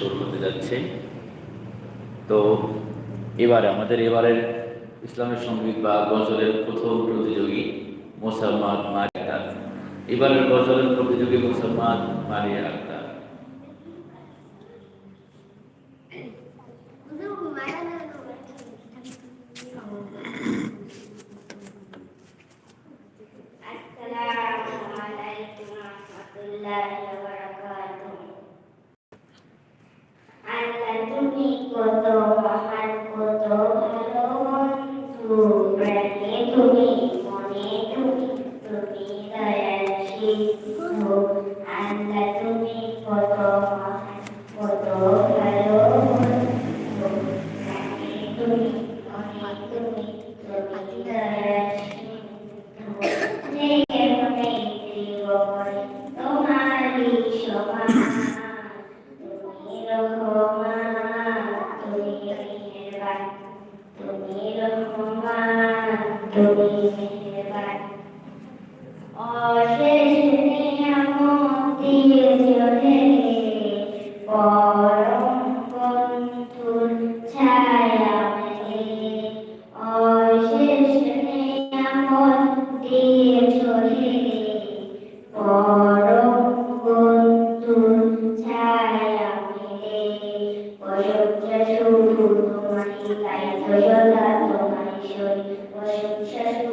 শুরু হতে যাচ্ছে। তো এবারে আমাদের এবারের ইসলামের সংগীত বা গজলের প্রথম প্রতিযোগী মোসাম্মদ মারিয়া। এবারের গজলের প্রতিযোগী মোসাম্মদ মারিয়া। জগন্নাথ মহাশ্বর ও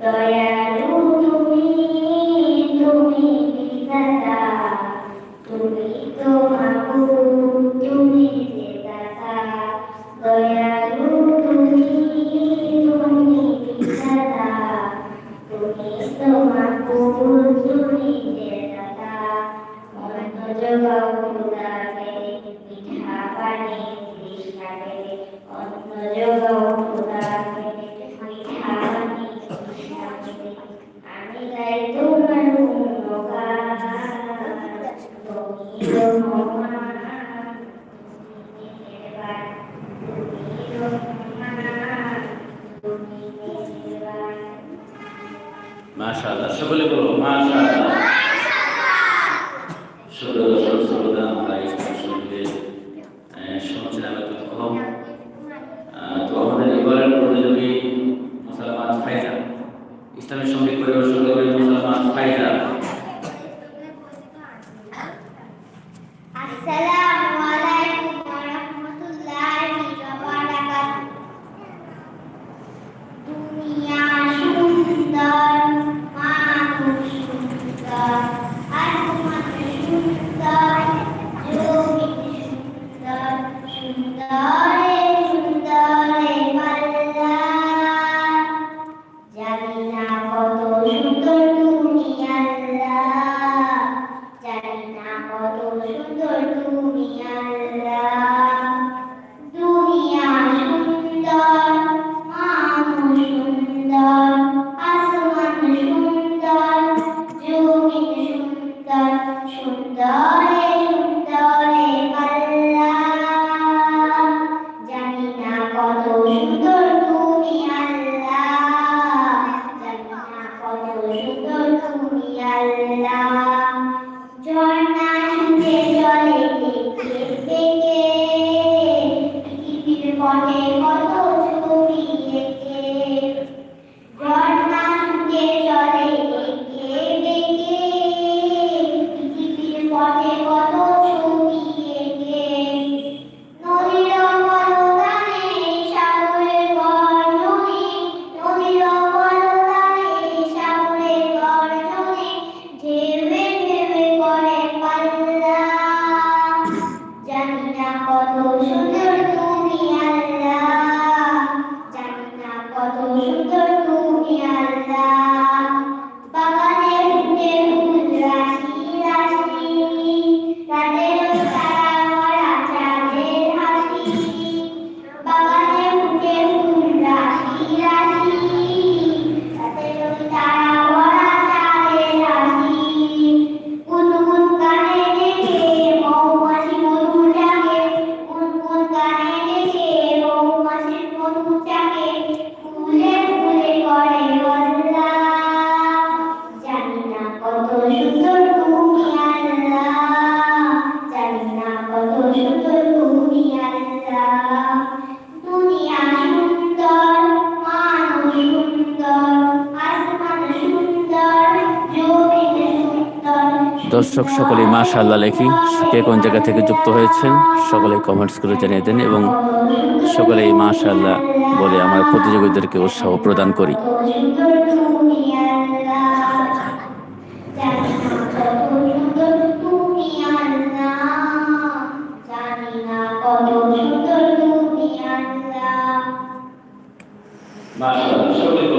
Daya মাশাআল্লাহ সকলে বলো মাশাআল্লাহ। দর্শক সকলেই মাশাল্লাহ লেখি, কে কোন জায়গা থেকে যুক্ত হয়েছেন, সকলেই কমেন্টস করে জানিয়ে দেন এবং সকলেই মাশাল্লাহ বলে আমরা প্রতিযোগীদেরকে উৎসাহ প্রদান করি। সকলে তো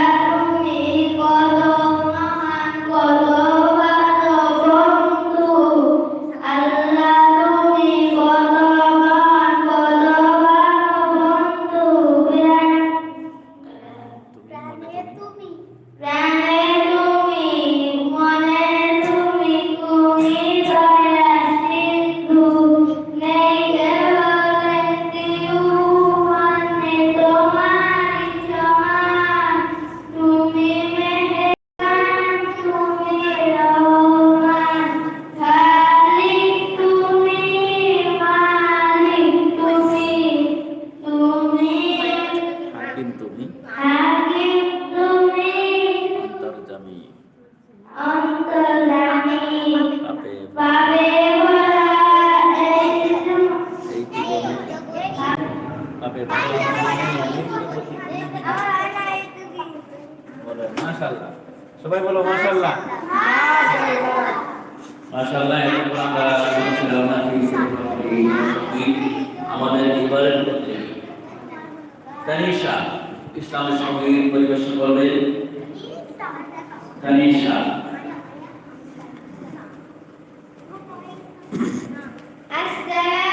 আসসালামু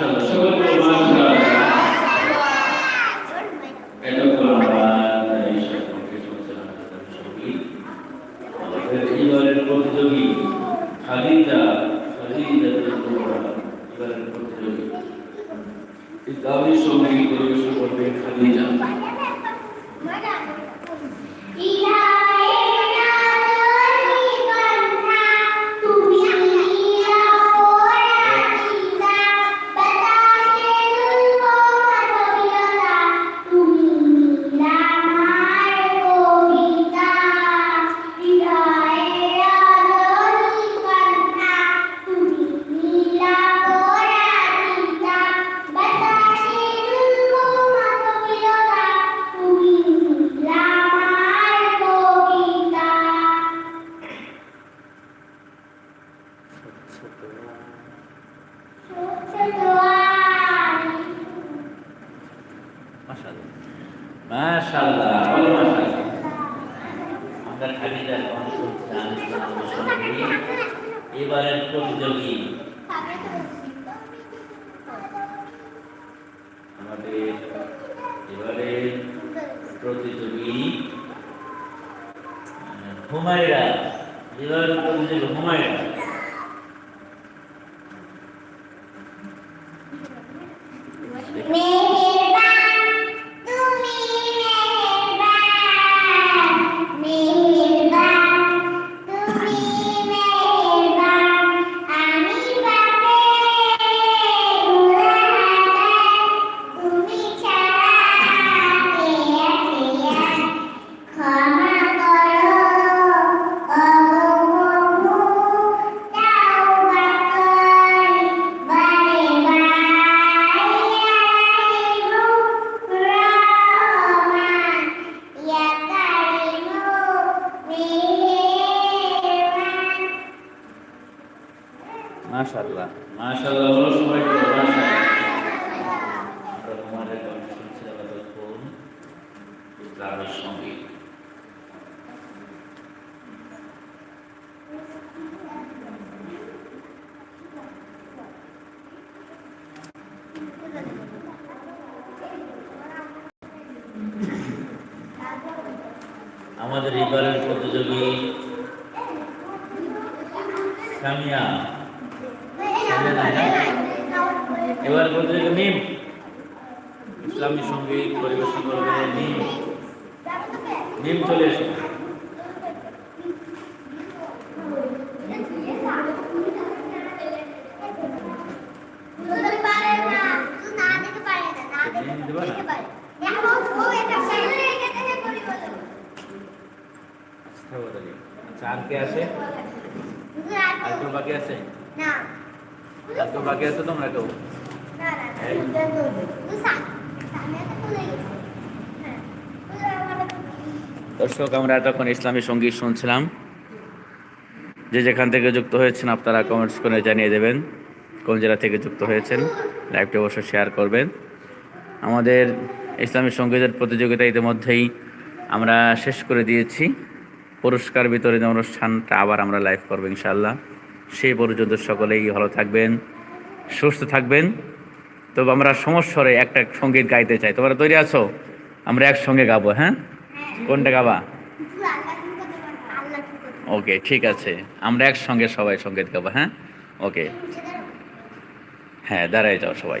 মাশাআল্লাহ সকলকে মাশাআল্লাহ এতক্ষণ আমরা তানিশা সম্পর্কে শুনছিলাম তার সংগীত আমাদের এবারের প্রতিযোগী খালিদা খালিদা এবারের প্রতিযোগী ইসলামী সংগীত পরিবেশন করবে খালিদা মাশাআল্লাহ বলো মাশাআল্লাহ আমরা খালিদা কণ্ঠ সংগীত এবারের প্রতিযোগী আমাদের এবারে প্রতিযোগী আহ, হুমায়রা এবারের প্রতিযোগী হুমায়রা মেহেরবান আচ্ছা আচ্ছা আর কে আছে? আর আর কেউ বাকি আছে? আর কেউ বাকি আছে তোমরা কেউ? না না এই। তুই সাম সামনে তো চলে গেছে। হ্যাঁ আমার দর্শক আমরা এতক্ষণ ইসলামী সংগীত শুনছিলাম। যে যেখান থেকে যুক্ত হয়েছেন আপনারা কমেন্টস করে জানিয়ে দেবেন। কোন জেলা থেকে যুক্ত হয়েছেন লাইভটি অবশ্যই শেয়ার করবেন। আমাদের ইসলামী সঙ্গীতের প্রতিযোগিতা ইতিমধ্যেই আমরা শেষ করে দিয়েছি। পুরস্কার বিতরণ অনুষ্ঠানটা আবার আমরা লাইভ করব ইনশাল্লাহ সেই পর্যন্ত সকলেই ভালো থাকবেন সুস্থ থাকবেন। তবে আমরা সমস্যরে একটা সংগীত গাইতে চাই। তোমরা তৈরি আছো? আমরা একসঙ্গে গাবো হ্যাঁ? কোনটা গাবা? ওকে ঠিক আছে। আমরা একসঙ্গে সবাই সংগীত গাবো হ্যাঁ? ওকে। হ্যাঁ দাঁড়ায় যাও সবাই।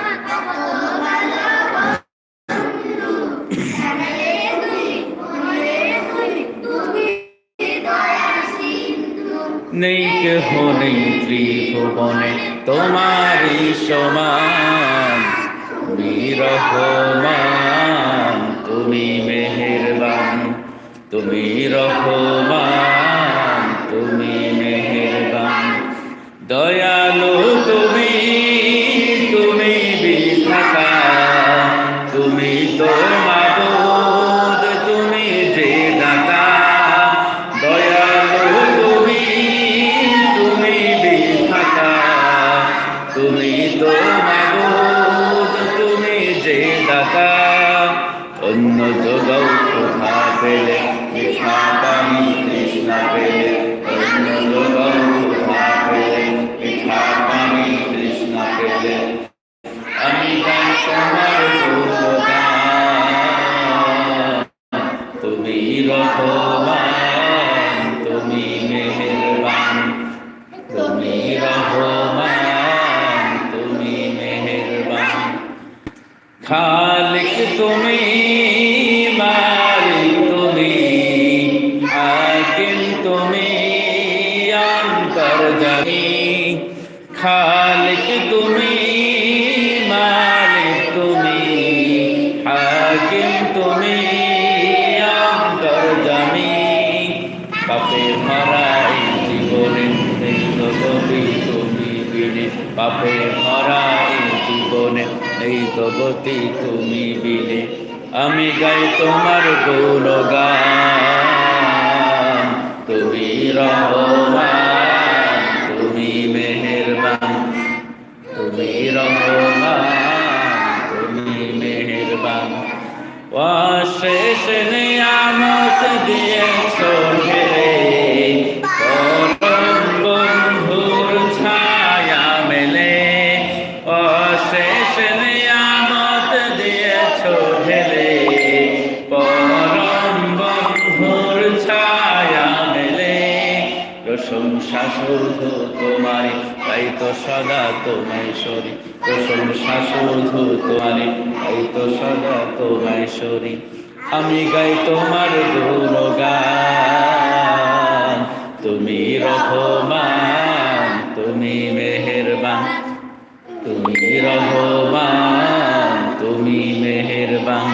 নেই কেহ নেই ত্রিভুবনে। তোমারই সমান রহমান তুমি মেহেরবান। তুমি রহমান তুমি মেহেরবান। দয়ালু এই তুমি বিনে পাপে ভরা এই জীবনে, এই জগতি তুমি বিনে। আমি গাই তোমার গুণগান, তুমি রহমান, তুমি মেহেরবান। তুমি রহমান, তুমি মেহেরবান। অশেষ নিয়ামত দিয়েছ শুধু তোমারে তাই তো সদা তোমায় সরি। প্রশংসা শুধু তোমারে তাই তো সদা তোমায় সরি। আমি গাই তোমার গুণগান, তুমি রহমান, তুমি মেহেরবান। তুমি রহমান, তুমি মেহেরবান।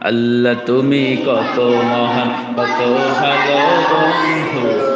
আল্লাহ তুমি কত মহান, কত ভালো বন্ধু।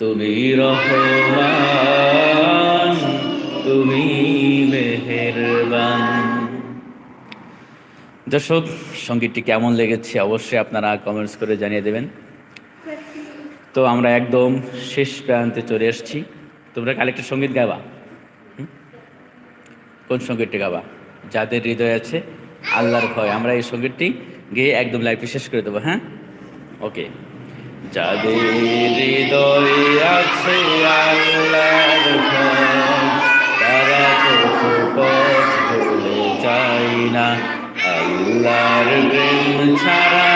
তুমি রহমান, তুমি মেহেরবান। দর্শক, সঙ্গীতটি কেমন লেগেছে অবশ্যই আপনারা কমেন্টস করে জানিয়ে দেবেন। তো আমরা একদম শেষ প্রান্তে চলে এসেছি। তোমরা কাল কালেক্টের সংগীত গাবা? কোন সঙ্গীতটি গাবা? যাদের হৃদয় আছে, আল্লাহর ভয়, আমরা এই সঙ্গীতটি গিয়ে একদম লাইফটি শেষ করে দেবো হ্যাঁ? ওকে যাদের হৃদয় আছে আল্লাহর ভয়, তারা চোখ পথ ভুলে না। আল্লাহর প্রেম ছাড়া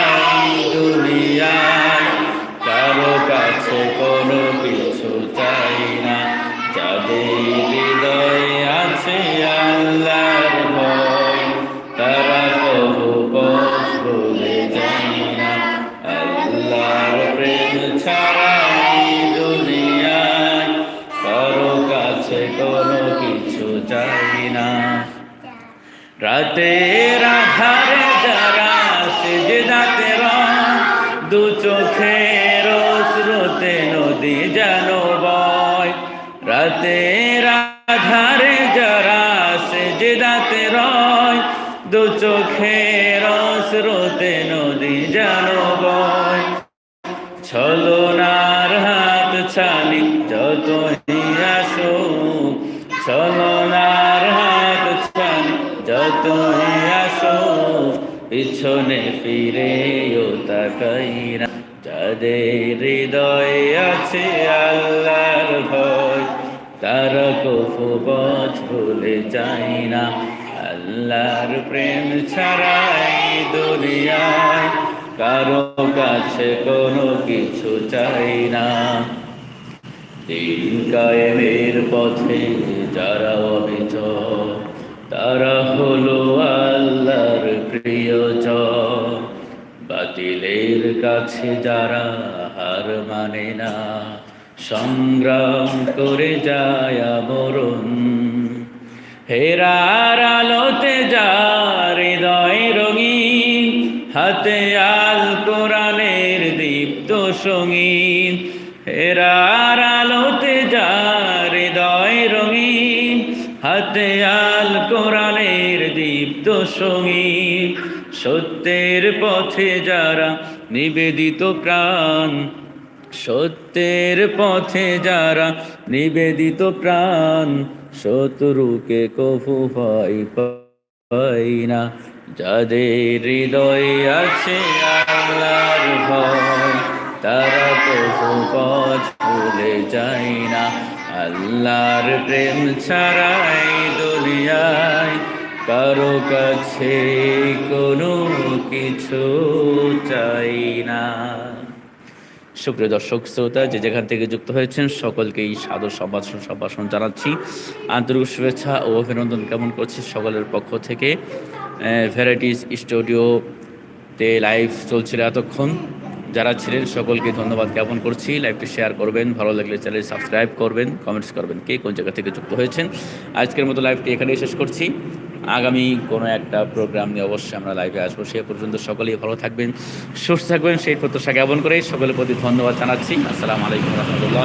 দুনিয়ায় কারও কাছে কোনো কিছু চাই না। যাদের হৃদয়ে আছে আল্লাহর রাতের আধারে যারা সেজদাতে রং দু চোখের স্রোতে নদী যেন বয়। রাতের আধারে যারা সেজদাতে রয় দু চোখের স্রোতে নদী যেন বয়। ছলনার হাত ছানি, যতই আসো ছানি যতই আসো পিছনে ফিরেও তাকাই না যাদের হৃদয়ে আছে আল্লাহর ভয় তারা কফু পথ ভুলে যায় না আল্লাহর প্রেম ছাড়াই দুনিয়ায় কারও কাছে কোনো কিছু চাই না দিন কায়েমের পথে যারা অবিচল তারা হলো আল্লাহর প্রিয়জন। বাতিলের কাছে যারা হার মানে না, সংগ্রাম করে যায় মরণ হেরার আলোতে যার হৃদয় রঙিন, হাতে আল কোরআনের দীপ্ত সঙ্গীন। হেরার আলোতে যার হৃদয় রঙিন, হাতে আল দীপ্ত সঙ্গী সত্যের পথে যারা নিবেদিত প্রাণ, সত্যের পথে যারা নিবেদিত প্রাণ, শত্রুকে কফু ভয় পাই না। যাদের হৃদয়ে আছে আল্লাহর ভয়, তারা কফু পথ ভুলে যায় না। আল্লাহর প্রেম ছাড়াই দুনিয়ায় কারও কাছে কোনো কিছু চাই না। সুপ্রিয় দর্শক, শ্রোতা, যে যেখান থেকে যুক্ত হয়েছেন, সকলকেই সাদর সম্ভাষণ সম্ভাষণ জানাচ্ছি। আন্তরিক শুভেচ্ছা ও অভিনন্দন কেমন করছি সকলের পক্ষ থেকে। ভ্যারাইটিস স্টুডিওতে লাইভ চলছিল এতক্ষণ। যারা ছিলেন, সকলকে ধন্যবাদ জ্ঞাপন করছি। লাইভটি শেয়ার করবেন, ভালো লাগলে চ্যানেল সাবস্ক্রাইব করবেন কমেন্টস করবেন কে কোন জায়গা থেকে যুক্ত হয়েছেন। আজকের মতো লাইভটি এখানেই শেষ করছি। আগামী কোনো একটা প্রোগ্রাম নিয়ে অবশ্যই আমরা লাইভে আসব। সে পর্যন্ত সকলেই ভালো থাকবেন, সুস্থ থাকবেন। সেই প্রত্যাশা জ্ঞাপন করে সকলের প্রতি ধন্যবাদ জানাচ্ছি। আসসালামু আলাইকুম রহমতুল্লাহ